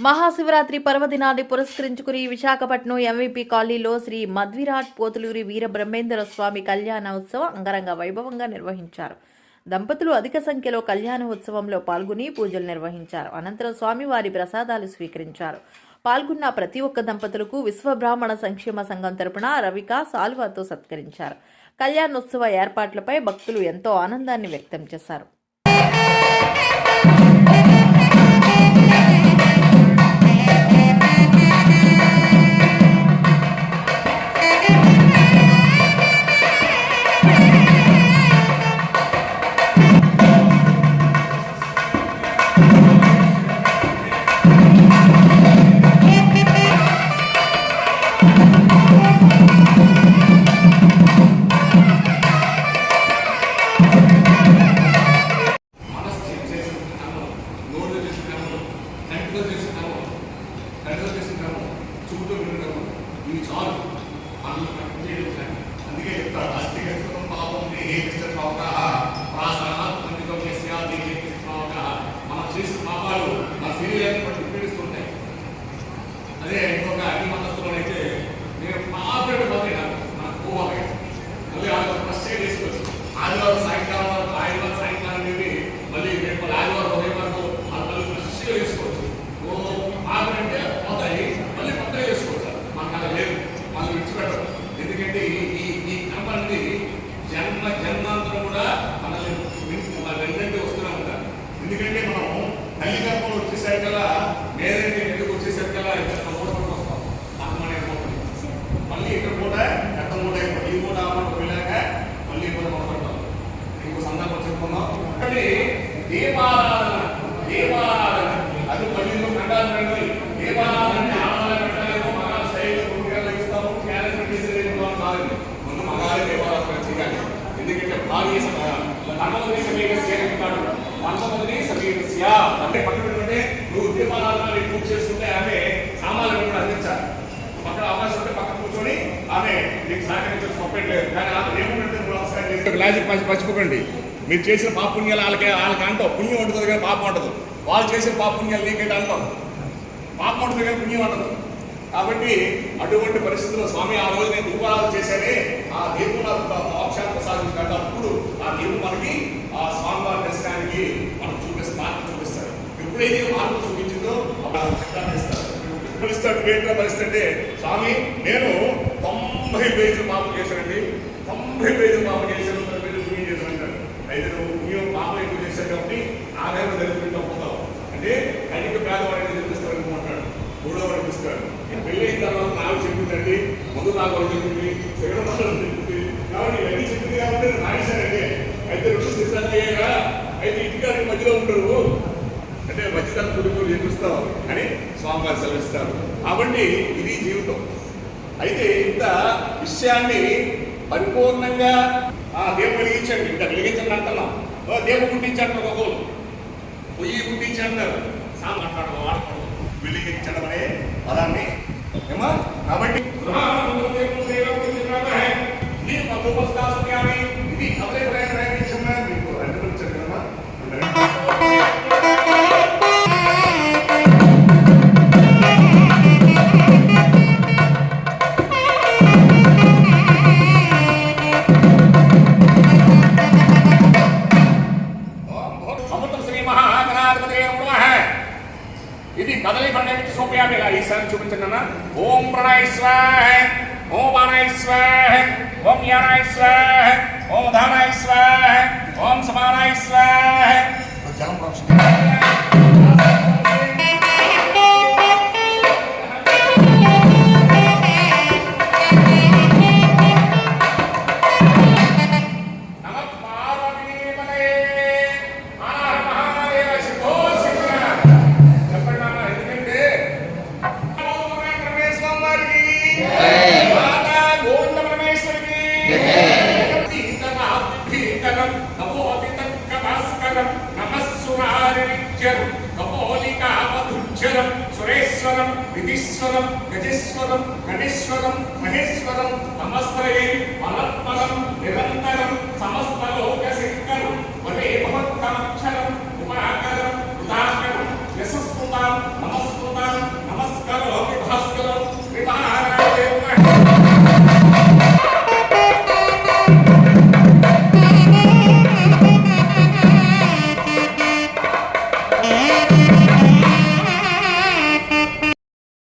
మహాశివరాత్రి పర్వదినాన్ని పురస్కరించుకుని విశాఖపట్నం ఎంవీపీ కాలనీలో శ్రీ మధ్విరాట్ పోతులూరి వీర బ్రహ్మేంద్ర స్వామి కళ్యాణోత్సవం అంగరంగ వైభవంగా నిర్వహించారు. దంపతులు అధిక సంఖ్యలో కళ్యాణ ఉత్సవంలో పాల్గొని పూజలు నిర్వహించారు. అనంతరం స్వామివారి ప్రసాదాలు స్వీకరించారు. పాల్గొన్న ప్రతి ఒక్క దంపతులకు విశ్వబ్రాహ్మణ సంక్షేమ సంఘం తరపున రవిక సాల్వాతో సత్కరించారు. కళ్యాణోత్సవ ఏర్పాట్లపై భక్తులు ఎంతో ఆనందాన్ని వ్యక్తం చేశారు. కంట్రోల్ చేసిన కర్మలు కంటితో చేసిన కర్మలు చూపుతో విన్న ఇవి చాలు. అందులో కంట్రోల్ చేయడం అందుకే చెప్తారు అస్థిగతం పాపం ఏ కష్టం పాపం సందర్భం ఒకటి దీపారాధన దీపారాధన. అది పల్లీలో ఖండాలు రండి దీపారాధన ఆడవాళ్ళ పెట్టలేము. మగాళ్ళ శైలి ఇస్తాము. క్యారెక్టర్ తీసేది కాదు. ముందు మగాళ్ళ దీపారాధన చేయాలి. ఎందుకంటే భార్య ధర్మపతి సమీప సేవిస్తాడు ధర్మపతిని సమీపస్య అంటే పక్కన అంటే నువ్వు దీపారాధన చేసుకుంటే ఆమె సామాన్లు కూడా అందించాలి. పక్కన అవకాశం ఉంటే పక్కన కూర్చొని ఆమె నీకు సహకరించడం తప్పట్లేదు కానీ ఆమె ఏముంటే నువ్వు నమస్కారం చేసి లాజిక్ మర్చిపోకండి మీరు చేసిన పాపుణ్యాలు వాళ్ళకి వాళ్ళకి అంటావు. పుణ్యం ఉంటుంది కానీ పాపం ఉంటుంది వాళ్ళు చేసిన పాపుణ్యాలు నీకేంటి అంటాం పాపం ఉంటుంది కానీ పుణ్యం ఉండదు కాబట్టి అటువంటి పరిస్థితుల్లో స్వామి ఆ రోజు నేను దీపారాధన చేశానే ఆ దీపం నాకు మోక్షాన్ని ప్రసాదించాడు అప్పుడు ఆ దీపం మనకి ఆ స్వామివారి దర్శనానికి మనం చూపిస్తే మార్పు చూపిస్తాడు. ఎప్పుడైతే మార్పు చూపించిందో అప్పుడు ఆ ఇస్తాడు. ఎప్పుడు పరిస్థితి అంటే స్వామి నేను తొంభై పేజీలు పాపం చేశానండి. తొంభై పేజీలు పాపం చేశాను తొంభై పేజీలు పుణ్యం చేశాను అంటాడు అయితే నువ్వు పుణ్యం ఎక్కువ కాబట్టి ఆదాయం వేళ దరిద్రంగా అంటే కనిక పేదవాడిని నిర్మిస్తాడు అనుకుంటాడు మూడో వాడికి ఇస్తాడు పెళ్ళి అయిన తర్వాత నాకు చెప్పిందండి ముందు నాకు వాళ్ళు చెప్పింది సెకండ్ వాళ్ళు చెప్పింది. కాబట్టి ఇవన్నీ చెప్పింది కాబట్టి నేను అయితే రెండు సిద్ధాలు చేయగా అయితే ఇంటికాడికి మధ్యలో ఉండరు. అంటే మధ్యతరం కుటుంబం నిర్మిస్తావు అని స్వామివారు సెలవిస్తారు. కాబట్టి ఇది జీవితం. అయితే ఇంత విషయాన్ని పరిపూర్ణంగా ఆ దేవుడు వెలిగించండి. ఇంత వెలిగించండి అంటున్నాం. దేవు దేవుడు గుర్తించండి ఒకరు పొయ్యి గుర్తించి సామాట్లాడు సా వాడకూడదు వెలిగించడం అనే పదాన్ని ఏమా? కాబట్టి చెప్తున్నానా? ఓం ప్రణయ స్వాహ ఓం బాణాయ స్వాహ ఓం యానాయ స్వాహ ఓం ధానాయ స్వాహ ఓం సమానాయ స్వాహ. జలం విధిస్వరం గజేశ్వరం గణేశ్వరం మహేశ్వరం సమస్త్రయే అనంతరం నిరంతరం సమస్తలో